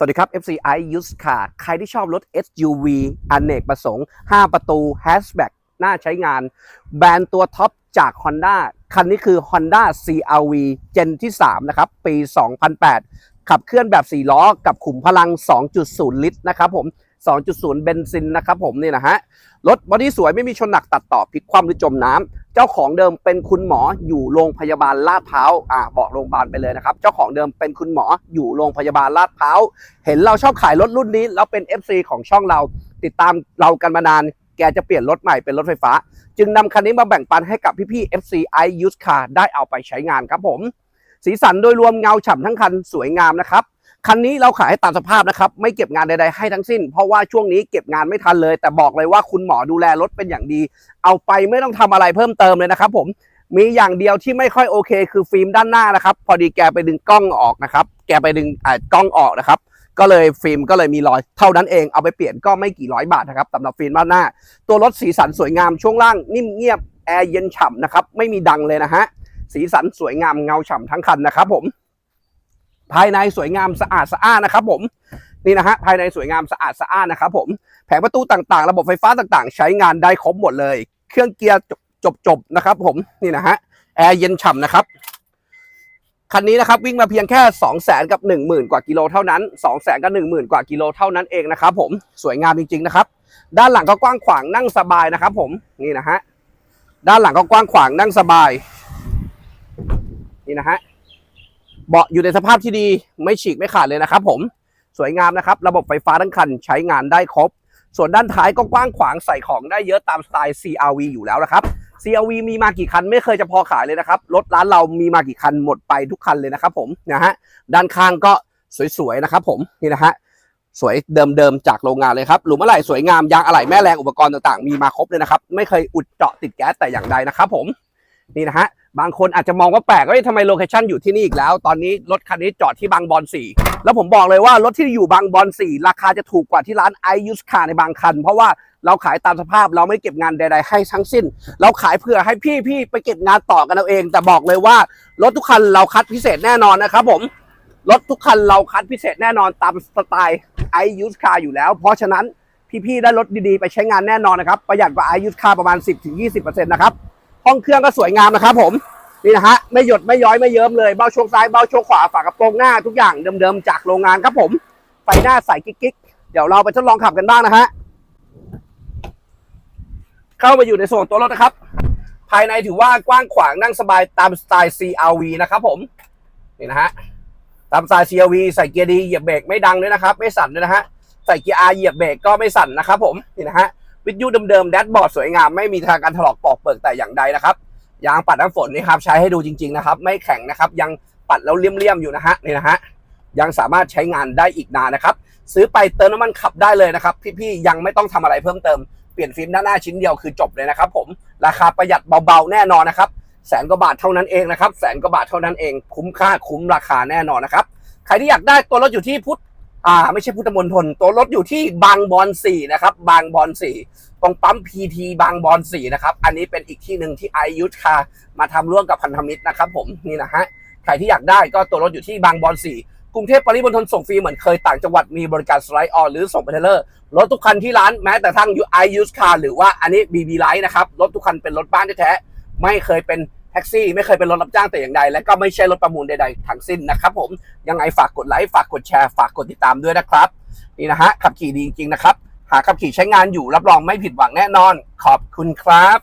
สวัสดีครับ FCI Used Car ใครที่ชอบรถ SUV อเนกประสงค์ 5 ประตู Hatchback น่าใช้งาน แบรนด์ตัวท็อปจาก Honda คันนี้คือ Honda CRV เจนที่ 3 นะครับ ปี 2008 ขับเคลื่อนแบบ 4 ล้อ กับขุมพลัง 2.0 ลิตรนะครับผม 2.0 เบนซินนะครับผมนี่นะฮะ รถบอดี้สวยไม่มีชนหนักตัดต่อพลิกคว่ำหรือจมน้ำเจ้าของเดิมเป็นคุณหมออยู่โรงพยาบาลลาดพร้าวอ่าบอกโรงพยาบาลไปเลยนะครับ เจ้าของเดิมเป็นคุณหมออยู่โรงพยาบาลลาดพร้าวเห็นเราชอบขายรถรุ่นนี้ แล้วเป็น FC ของช่องเรา ติดตามเรากันมานานแกจะเปลี่ยนรถใหม่เป็นรถไฟฟ้า จึงนำคันนี้มาแบ่งปันให้กับพี่ๆ FC i Used Car ได้เอาไปใช้งานครับผม สีสันโดยรวมเงาฉ่ำทั้งคันสวยงามนะครับ คันนี้เราขายให้ตามสภาพนะครับ ไม่เก็บงานใดๆให้ทั้งสิ้น เพราะว่าช่วงนี้เก็บงานไม่ทันเลย แต่บอกเลยว่าคุณหมอดูแลรถเป็นอย่างดี เอาไปไม่ต้องทำอะไรเพิ่มเติมเลยนะครับผมมีอย่างเดียวที่ไม่ค่อยโอเค คือฟิล์มด้านหน้านะครับ พอดีแกไปดึงกล้องออกนะครับ แกไปดึงอ่ากล้องออกนะครับก็เลยฟิล์มก็เลยมีรอยเท่านั้นเองเอาไปเปลี่ยนก็ไม่กี่ร้อยบาทนะครับสำหรับฟิล์มด้านหน้า ตัวรถสีสันสวยงามช่วงล่างนิ่มเงียบแอร์เย็นฉ่ำนะครับไม่มีดังเลยนะฮะสีสันสวยงามเงาฉ่ำทั้งคันนะครับผม ภายในสวยงามสะอาดสะอ้านนะครับผมนี่นะฮะภายในสวยงามสะอาดสะอ้านนะครับผมแผงประตูต่างๆ ระบบไฟฟ้าต่างๆ ใช้งานได้ครบหมดเลย เครื่องเกียร์จบๆนะครับผมนี่นะฮะแอร์เย็นฉ่ำนะครับคันนี้นะครับวิ่งมาเพียงแค่ 2 0 0แสนกับ 1 0,000 กว่ากิโลเท่านั้น 2 0 0แสนกับ 1 0,000 กว่ากิโลเท่านั้นเองนะครับผมสวยงามจริงๆนะครับ ด้านหลังก็กว้างขวางนั่งสบายนะครับผมนี่นะฮะด้านหลังก็กว้างขวางนั่งสบายนี่นะฮะ เบาะอยู่ในสภาพที่ดีไม่ฉีกไม่ขาดเลยนะครับ ผมสวยงามนะครับ ระบบไฟฟ้าทั้งคันใช้งานได้ครบ ส่วนด้านท้ายก็กว้างขวางใส่ของได้เยอะตามสไตล์ CRV อยู่แล้วนะครับ CRV มีมากี่คันไม่เคยจะพอขายเลยนะครับรถร้านเรามีมากี่คันหมดไปทุกคันเลยนะครับ ผมนะฮะด้านข้างก็สวยๆนะครับ ผมนี่นะฮะสวยเดิมๆจากโรงงานเลยครับหลุมอะไหล่สวยงามยางอะไหล่แม่แรงอุปกรณ์ต่างๆ มีมาครบเลยนะครับ ไม่เคยอุดเจาะติดแก๊สแต่อย่างใดนะครับ ผม นี่นะฮะบางคนอาจจะมองว่าแปลกว่าเอ๊ะทำไมโลเคชั่นอยู่ที่นี่อีกแล้ว ตอนนี้รถคันนี้จอดที่บางบอนสี่แล้วผมบอกเลยว่ารถที่อยู่บางบอนสี่ราคาจะถูกกว่าที่ร้านไอยูสคาในบางคัน เพราะว่าเราขายตามสภาพเราไม่เก็บงานใด ๆ ให้ทั้งสิ้น เราขายเพื่อให้พี่ๆไปเก็บงานต่อกันเอาเอง แต่บอกเลยว่ารถทุกคันเราคัดพิเศษแน่นอนนะครับผมรถทุกคันเราคัดพิเศษแน่นอนตามสไตล์ i use car อยู่แล้ว เพราะฉะนั้นพี่ๆได้รถดีๆ ไปใช้งานแน่นอนนะครับประหยัดกว่า i use car ประมาณ 10-20%นะครับ ห้องเครื่องก็สวยงามนะครับผมนี่นะฮะไม่หยดไม่ย้อยไม่เยิ้มเลยเบ้าโชคซ้ายเบ้าโชคขวาฝากระโปรงหน้าทุกอย่างเดิมๆจากโรงงานครับผมไฟหน้าใสกิ๊กๆเดี๋ยวเราไปทดลองขับกันบ้างนะฮะเข้ามาอยู่ในส่วนตัวรถนะครับ ภายในถือว่ากว้างขวางนั่งสบายตามสไตล์ CRV นะครับผมนี่นะฮะตามสไตล์ CRV ใส่เกียร์ดีเหยียบเบรกไม่ดังด้วยนะครับ ไม่สั่นด้วยนะฮะใส่เกียร์ R เหยียบเบรกก็ไม่สั่นนะครับผมนี่นะฮะ วิทยุเดิมๆแดชบอร์ดสวยงามไม่มีทางการถลอกปอกเปิกแต่อย่างใดนะครับยางปัดน้ำฝนนี่ครับใช้ให้ดูจริง ๆนะครับ ไม่แข็งนะครับ ยังปัดแล้วเลี่ยมๆอยู่นะฮะนี่นะฮะยังสามารถใช้งานได้อีกนานนะครับ ซื้อไปเติมน้ำมันขับได้เลยนะครับ พี่ๆยังไม่ต้องทำอะไรเพิ่มเติมเปลี่ยนฟิล์มด้านหน้าชิ้นเดียวคือจบเลยนะครับ ผมราคาประหยัดเบาๆแน่นอนนะครับแสนกว่าบาทเท่านั้นเองนะครับแสนกว่าบาทเท่านั้นเองคุ้มค่าคุ้มราคาแน่นอนนะครับใครที่อยากได้ตัวรถอยู่ที่พุทธ อ่าไม่ใช่พุทธมณฑลตัวรถอยู่ที่บางบอนสี่นะครับ บางบอนสี่ตรงปั๊มพีทีบางบอนสี่นะครับ อันนี้เป็นอีกที่หนึ่งที่ไอยุทธคามาทำร่วมกับพันธมิตรนะครับผมนี่นะฮะใครที่อยากได้ก็ตัวรถอยู่ที่บางบอนสี่กรุงเทพปริมณฑลส่งฟรีเหมือนเคยต่างจังหวัดมีบริการสไลด์ออนหรือส่งไปเทเลอร์รถทุกคันที่ร้านแม้แต่ทั้งยูไอยูสคาหรือว่าอันนี้บีบีไลท์นะครับรถทุกคันเป็นรถบ้านแท้ไม่เคยเป็น แท็กซี่ไม่เคยเป็นรถรับจ้างแต่อย่างใด และก็ไม่ใช่รถประมูลใดๆทั้งสิ้นนะครับผมยังไงฝากกดไลค์ฝากกดแชร์ฝากกดติดตามด้วยนะครับนี่นะฮะขับขี่ดีจริงๆนะครับหากขับขี่ใช้งานอยู่รับรองไม่ผิดหวังแน่นอน ขอบคุณครับ